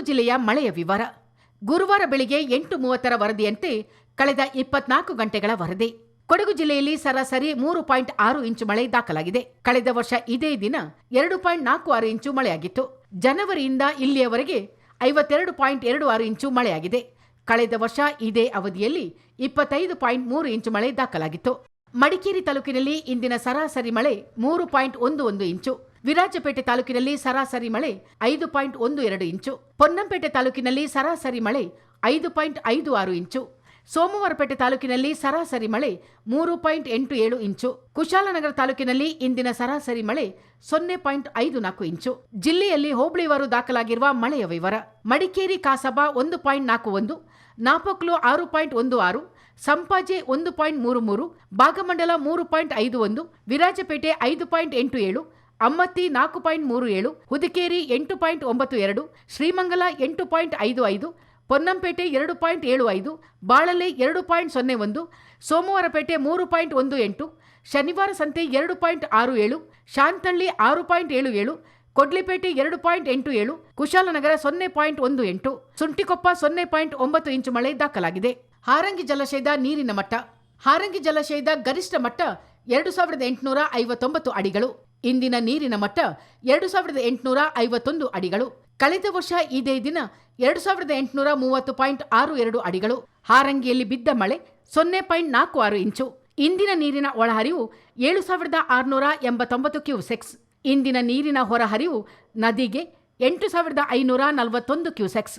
ಜಿಲ್ಲೆಯ ಮಳೆಯ ವಿವರ. ಗುರುವಾರ ಬೆಳಿಗ್ಗೆ ಎಂಟು ಮೂವತ್ತರ ವರದಿಯಂತೆ ಕಳೆದ ಇಪ್ಪತ್ನಾಲ್ಕು ಗಂಟೆಗಳ ವರದಿ. ಕೊಡಗು ಜಿಲ್ಲೆಯಲ್ಲಿ ಸರಾಸರಿ ಮೂರು ಪಾಯಿಂಟ್ ಆರು ಇಂಚು ಮಳೆ ದಾಖಲಾಗಿದೆ. ಕಳೆದ ವರ್ಷ ಇದೇ ದಿನ ಎರಡು ಪಾಯಿಂಟ್ ನಾಲ್ಕು ಆರು ಇಂಚು ಮಳೆಯಾಗಿತ್ತು. ಜನವರಿಯಿಂದ ಇಲ್ಲಿಯವರೆಗೆ ಐವತ್ತೆರಡು ಪಾಯಿಂಟ್ ಎರಡು ಆರು ಇಂಚು ಮಳೆಯಾಗಿದೆ. ಕಳೆದ ವರ್ಷ ಇದೇ ಅವಧಿಯಲ್ಲಿ ಇಪ್ಪತ್ತೈದು ಪಾಯಿಂಟ್ ಮೂರು ಇಂಚು ಮಳೆ ದಾಖಲಾಗಿತ್ತು. ಮಡಿಕೇರಿ ತಾಲೂಕಿನಲ್ಲಿ ಇಂದಿನ ಸರಾಸರಿ ಮಳೆ ಮೂರು ಪಾಯಿಂಟ್ ಒಂದು ಒಂದು ಇಂಚು. ವಿರಾಜಪೇಟೆ ತಾಲೂಕಿನಲ್ಲಿ ಸರಾಸರಿ ಮಳೆ ಐದು ಪಾಯಿಂಟ್ ಒಂದು ಎರಡು ಇಂಚು. ಪೊನ್ನಂಪೇಟೆ ತಾಲೂಕಿನಲ್ಲಿ ಸರಾಸರಿ ಮಳೆ ಐದು ಪಾಯಿಂಟ್ ಐದು ಆರು ಇಂಚು. ಸೋಮವಾರಪೇಟೆ ತಾಲೂಕಿನಲ್ಲಿ ಸರಾಸರಿ ಮಳೆ ಮೂರು ಪಾಯಿಂಟ್ ಎಂಟು ಏಳು ಇಂಚು. ಕುಶಾಲನಗರ ತಾಲೂಕಿನಲ್ಲಿ ಇಂದಿನ ಸರಾಸರಿ ಮಳೆ ಸೊನ್ನೆ ಪಾಯಿಂಟ್ ಐದು ನಾಲ್ಕು ಇಂಚು. ಜಿಲ್ಲೆಯಲ್ಲಿ ಹೋಬಳಿವಾರು ದಾಖಲಾಗಿರುವ ಮಳೆಯ ವಿವರ. ಮಡಿಕೇರಿ ಕಾಸಬಾ ಒಂದು ಪಾಯಿಂಟ್ ನಾಲ್ಕು ಒಂದು, ನಾಪಕ್ಲು ಆರು ಪಾಯಿಂಟ್ ಒಂದು ಆರು, ಸಂಪಾಜೆ ಒಂದು ಪಾಯಿಂಟ್ ಮೂರು ಮೂರು ಭಾಗಮಂಡಲ ಮೂರು ಪಾಯಿಂಟ್ ಐದು ಒಂದು, ವಿರಾಜಪೇಟೆ ಐದು ಪಾಯಿಂಟ್ ಎಂಟು ಏಳು ಅಮ್ಮತ್ತಿ ನಾಲ್ಕು ಪಾಯಿಂಟ್ ಮೂರು ಏಳು, ಹುದಿಕೇರಿ ಎಂಟು ಪಾಯಿಂಟ್ ಒಂಬತ್ತು ಎರಡು, ಶ್ರೀಮಂಗಲ ಎಂಟು ಪಾಯಿಂಟ್ ಐದು ಐದು, ಪೊನ್ನಂಪೇಟೆ ಎರಡು ಪಾಯಿಂಟ್ ಏಳು ಐದು, ಬಾಳಲೆ ಎರಡು ಪಾಯಿಂಟ್ ಸೊನ್ನೆ ಒಂದು, ಸೋಮವಾರಪೇಟೆ ಮೂರು ಪಾಯಿಂಟ್ ಒಂದು ಎಂಟು, ಶನಿವಾರ ಸಂತೆ ಎರಡು ಪಾಯಿಂಟ್ ಆರು ಏಳು, ಶಾಂತಳ್ಳಿ ಆರು ಪಾಯಿಂಟ್ ಏಳು ಏಳು, ಕೊಡ್ಲಿಪೇಟೆ ಎರಡು ಪಾಯಿಂಟ್ ಎಂಟು ಏಳು, ಕುಶಾಲನಗರ ಸೊನ್ನೆ ಪಾಯಿಂಟ್ ಒಂದು ಎಂಟು ಸುಂಟಿಕೊಪ್ಪ ಸೊನ್ನೆ ಪಾಯಿಂಟ್ ಒಂಬತ್ತು ಇಂಚು ಮಳೆ ದಾಖಲಾಗಿದೆ. ಹಾರಂಗಿ ಜಲಾಶಯದ ನೀರಿನ ಮಟ್ಟ, ಹಾರಂಗಿ ಜಲಾಶಯದ ಗರಿಷ್ಠ ಮಟ್ಟ ಎರಡು ಸಾವಿರದ ಎಂಟುನೂರ ಐವತ್ತೊಂಬತ್ತು ಅಡಿಗಳು. ಇಂದಿನ ನೀರಿನ ಮಟ್ಟ ಎರಡು ಸಾವಿರದ ಎಂಟುನೂರ ಐವತ್ತೊಂದು ಅಡಿಗಳು. ಕಳೆದ ವರ್ಷ ಇದೇ ದಿನ ಎರಡು ಸಾವಿರದ ಎಂಟುನೂರ ಮೂವತ್ತು ಪಾಯಿಂಟ್ ಆರು ಎರಡು ಅಡಿಗಳು. ಹಾರಂಗಿಯಲ್ಲಿ ಬಿದ್ದ ಮಳೆ ಸೊನ್ನೆ ಪಾಯಿಂಟ್ ನಾಲ್ಕು ಆರು ಇಂಚು. ಇಂದಿನ ನೀರಿನ ಒಳಹರಿವು ಏಳು ಸಾವಿರದ ಆರುನೂರ ಎಂಬತ್ತೊಂಬತ್ತು ಕ್ಯೂಸೆಕ್ಸ್ ಇಂದಿನ ನೀರಿನ ಹೊರಹರಿವು ನದಿಗೆ ಎಂಟು ಸಾವಿರದ ಐನೂರ ನಲವತ್ತೊಂದು ಕ್ಯೂಸೆಕ್ಸ್